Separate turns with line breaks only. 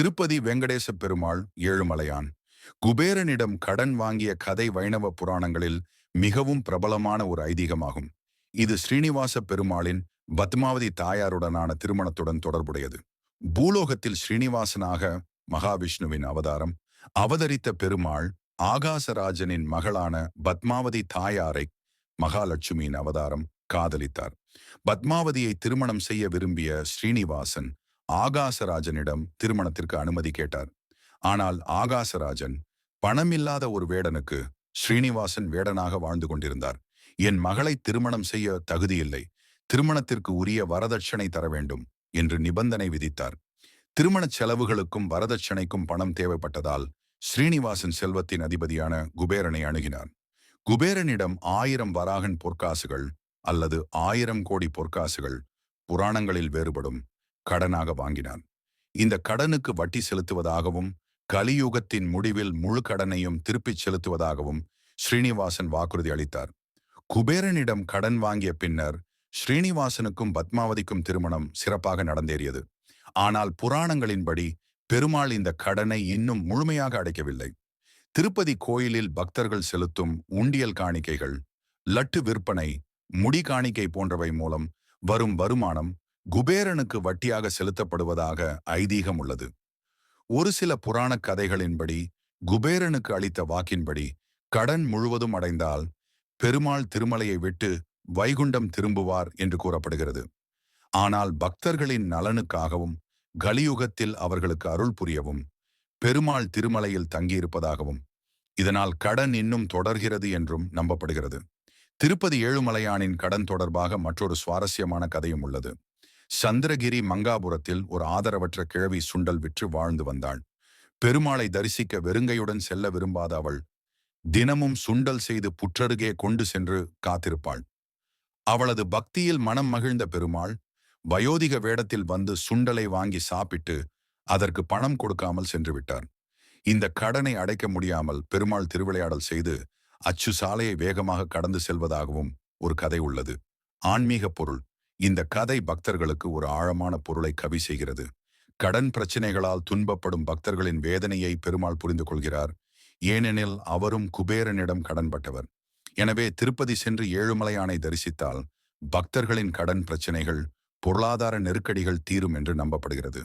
திருப்பதி வெங்கடேச பெருமாள் ஏழுமலையான். குபேரனிடம் கடன் வாங்கிய கதை வைணவ புராணங்களில் மிகவும் பிரபலமான ஒரு ஐதீகமாகும். இது ஸ்ரீனிவாச பெருமாளின் பத்மாவதி தாயாருடனான திருமணத்துடன் தொடர்புடையது. பூலோகத்தில் ஸ்ரீனிவாசனாக மகாவிஷ்ணுவின் அவதாரம் அவதரித்த பெருமாள் ஆகாசராஜனின் மகளான பத்மாவதி தாயாரை மகாலட்சுமியின் அவதாரம் காதலித்தார். பத்மாவதியை திருமணம் செய்ய விரும்பிய ஸ்ரீனிவாசன் ஆகாசராஜனிடம் திருமணத்திற்கு அனுமதி கேட்டார். ஆனால் ஆகாசராஜன் பணமில்லாத ஒரு வேடனுக்கு ஸ்ரீனிவாசன் வேடனாக வாழ்ந்து கொண்டிருந்தார். என் மகளை திருமணம் செய்ய தகுதியில்லை. திருமணத்திற்கு உரிய வரதட்சணை தர வேண்டும் என்று நிபந்தனை விதித்தார். திருமணச் செலவுகளுக்கும் வரதட்சணைக்கும் பணம் தேவைப்பட்டதால் ஸ்ரீனிவாசன் செல்வத்தின் அதிபதியான குபேரனை அணுகினார். குபேரனிடம் ஆயிரம் வராகன் பொற்காசுகள் அல்லது ஆயிரம் கோடி பொற்காசுகள் புராணங்களில் வேறுபடும். கடனாக வாங்கினான். இந்த கடனுக்கு வட்டி செலுத்துவதாகவும் கலியுகத்தின் முடிவில் முழு கடனையும் திருப்பிச் செலுத்துவதாகவும் ஸ்ரீனிவாசன் வாக்குறுதி அளித்தார். குபேரனிடம் கடன் வாங்கிய பின்னர் ஸ்ரீனிவாசனுக்கும் பத்மாவதிக்கும் திருமணம் சிறப்பாக நடந்தேறியது. ஆனால் புராணங்களின்படி பெருமாள் இந்த கடனை இன்னும் முழுமையாக அடைக்கவில்லை. திருப்பதி கோயிலில் பக்தர்கள் செலுத்தும் உண்டியல் காணிக்கைகள் லட்டு விற்பனை முடி காணிக்கை போன்றவை மூலம் வரும் வருமானம் குபேரனுக்கு வட்டியாக செலுத்தப்படுவதாக ஐதீகம் உள்ளது. ஒரு சில புராணக் கதைகளின்படி குபேரனுக்கு அளித்த வாக்கின்படி கடன் முழுவதும் அடைந்தால் பெருமாள் திருமலையை விட்டு வைகுண்டம் திரும்புவார் என்று கூறப்படுகிறது. ஆனால் பக்தர்களின் நலனுக்காகவும் கலியுகத்தில் அவர்களுக்கு அருள் புரியவும் பெருமாள் திருமலையில் தங்கியிருப்பதாகவும் இதனால் கடன் இன்னும் தொடர்கிறது என்றும் நம்பப்படுகிறது. திருப்பதி ஏழுமலையானின் கடன் தொடர்பாக மற்றொரு சுவாரஸ்யமான கதையும் உள்ளது. சந்திரகிரி மங்காபுரத்தில் ஒரு ஆதரவற்ற கிழவி சுண்டல் விற்று வாழ்ந்து வந்தாள். பெருமாளை தரிசிக்க வெறுங்கையுடன் செல்ல விரும்பாத அவள் தினமும் சுண்டல் செய்து புற்றருகே கொண்டு சென்று காத்திருப்பாள். அவளது பக்தியில் மனம் மகிழ்ந்த பெருமாள் வயோதிக வேடத்தில் வந்து சுண்டலை வாங்கி சாப்பிட்டு அதற்கு பணம் கொடுக்காமல் சென்று விட்டார். இந்த கடனை அடைக்க முடியாமல் பெருமாள் திருவிளையாடல் செய்து அச்சு சாலையை வேகமாக கடந்து செல்வதாகவும் ஒரு கதை உள்ளது. ஆன்மீக பொருள். இந்த கதை பக்தர்களுக்கு ஒரு ஆழமான பொருளை கவி செய்கிறது. கடன் பிரச்சினைகளால் துன்பப்படும் பக்தர்களின் வேதனையை பெருமாள் புரிந்து கொள்கிறார். ஏனெனில் அவரும் குபேரனிடம் கடன்பட்டவர். எனவே திருப்பதி சென்று ஏழுமலையானை தரிசித்தால் பக்தர்களின் கடன் பிரச்சினைகள் பொருளாதார நெருக்கடிகள் தீரும் என்று நம்பப்படுகிறது.